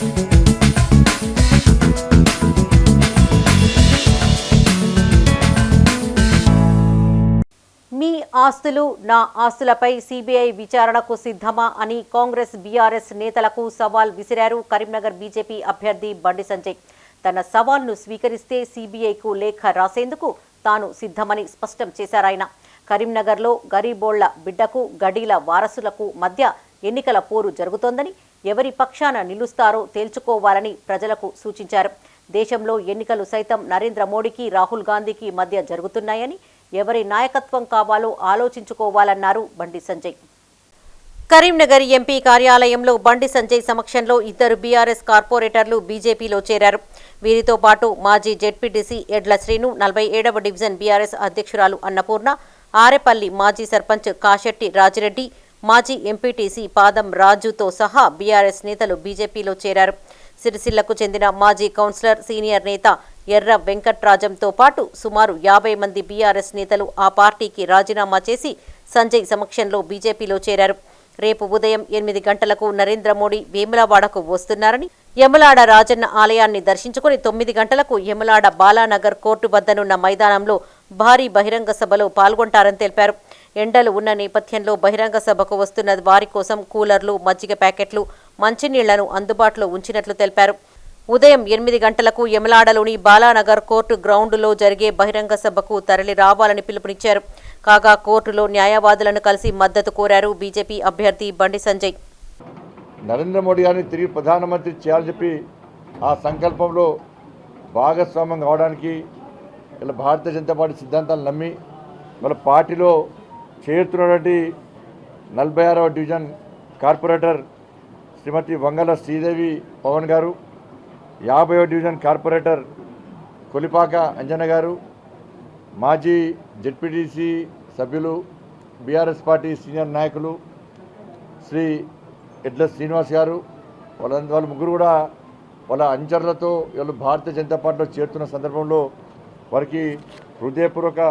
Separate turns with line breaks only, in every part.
మీ ఆస్తులు నా ఆస్తులపై సిబిఐ విచారణకు సిద్ధమా అని కాంగ్రెస్ బీఆర్ఎస్ నేతలకు సవాల్ విసిరారు కరీంనగర్ బీజేపీ అభ్యర్థి బండి సంజయ్. తన సవాల్ను స్వీకరిస్తే సిబిఐకు లేఖ రాసేందుకు తాను సిద్ధమని స్పష్టం చేశారాయన కరీంనగర్లో గరీబోళ్ళ బిడ్డకు గడీల వారసులకు మధ్య ఎన్నికల పోరు జరుగుతోందని ఎవరి పక్షాన నిలుస్తారో తేల్చుకోవాలని ప్రజలకు సూచించారు. దేశంలో ఎన్నికలు సైతం నరేంద్ర మోడీకి రాహుల్ గాంధీకి మధ్య జరుగుతున్నాయని ఎవరి నాయకత్వం కావాలో ఆలోచించుకోవాలన్నారు బండి సంజయ్. కరీంనగర్ ఎంపీ కార్యాలయంలో బండి సంజయ్ సమక్షంలో ఇద్దరు బీఆర్ఎస్ కార్పొరేటర్లు బీజేపీలో చేరారు. వీరితో పాటు మాజీ జెడ్పీటీసీ ఎడ్ల శ్రీను నలభై ఏడవ డివిజన్ బీఆర్ఎస్ అధ్యక్షురాలు అన్నపూర్ణ ఆరేపల్లి మాజీ సర్పంచ్ కాశెట్టి రాజిరెడ్డి మాజీ ఎంపీటీసీ పాదం రాజుతో సహా బీఆర్ఎస్ నేతలు బీజేపీలో చేరారు. సిరిసిల్లకు చెందిన మాజీ కౌన్సిలర్ సీనియర్ నేత ఎర్ర వెంకట్రాజంతో పాటు సుమారు యాభై మంది బీఆర్ఎస్ నేతలు ఆ పార్టీకి రాజీనామా చేసి సంజయ్ సమక్షంలో బీజేపీలో చేరారు. రేపు ఉదయం ఎనిమిది గంటలకు నరేంద్ర మోడీ వేములవాడకు వస్తున్నారని యమలాడ రాజన్న ఆలయాన్ని దర్శించుకుని తొమ్మిది గంటలకు యమలాడ బాలానగర్ కోర్టు వద్దనున్న మైదానంలో భారీ బహిరంగ సభలో పాల్గొంటారని తెలిపారు. ఎండలు ఉన్న నేపథ్యంలో బహిరంగ సభకు వస్తున్న వారి కోసం కూలర్లు మజ్జిగ ప్యాకెట్లు మంచినీళ్ళను అందుబాటులో ఉంచినట్లు తెలిపారు. ఉదయం ఎనిమిది గంటలకు యమలాడలోని బాలానగర్ కోర్టు గ్రౌండ్లో జరిగే బహిరంగ సభకు తరలి రావాలని పిలుపునిచ్చారు. కాగా కోర్టులో న్యాయవాదులను కలిసి మద్దతు కోరారు బీజేపీ అభ్యర్థి బండి సంజయ్.
నరేంద్ర మోడీ గారిని తిరిగి ప్రధానమంత్రి చేయాలని చెప్పి ఆ సంకల్పంలో భాగస్వామ్యం కావడానికి ఇలా భారతీయ జనతా పార్టీ సిద్ధాంతాలు నమ్మి వాళ్ళ పార్టీలో చేరుతున్నటువంటి నలభై ఆరవ డివిజన్ కార్పొరేటర్ శ్రీమతి వంగల శ్రీదేవి పవన్ గారు యాభైవ డివిజన్ కార్పొరేటర్ కొలిపాక అంజన గారు మాజీ జెడ్పీటీసీ సభ్యులు బీఆర్ఎస్ పార్టీ సీనియర్ నాయకులు శ్రీ ఎడ్ల శ్రీనివాస్ గారు వాళ్ళ వాళ్ళ ముగ్గురు కూడా వాళ్ళ అంచర్లతో వీళ్ళు భారతీయ జనతా పార్టీలో చేరుతున్న సందర్భంలో వారికి హృదయపూర్వక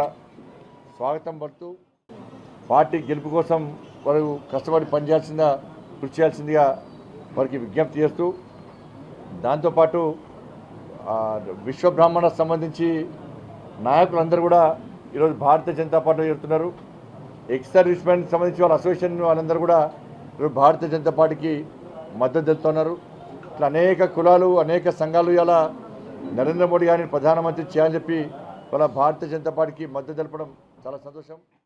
స్వాగతం పడుతూ పార్టీ గెలుపు కోసం వారు కష్టపడి పనిచేయాల్సిందిగా కృషి చేయాల్సిందిగా వారికి విజ్ఞప్తి చేస్తూ దాంతోపాటు ఆ, సంబంధించి నాయకులందరూ కూడా ఈరోజు భారతీయ జనతా పార్టీలో చేరుతున్నారు. ఎక్స్ సర్వీస్ మెన్ సంబంధించి వాళ్ళ అసోసియేషన్ వాళ్ళందరూ కూడా ఈరోజు భారతీయ జనతా పార్టీకి మద్దతు తెలుపుతున్నారు. ఇట్లా అనేక కులాలు అనేక సంఘాలు ఇలా నరేంద్ర మోడీ గారిని ప్రధానమంత్రి చేయాలని చెప్పి వాళ్ళ భారతీయ జనతా పార్టీకి మద్దతు తెలపడం చాలా సంతోషం.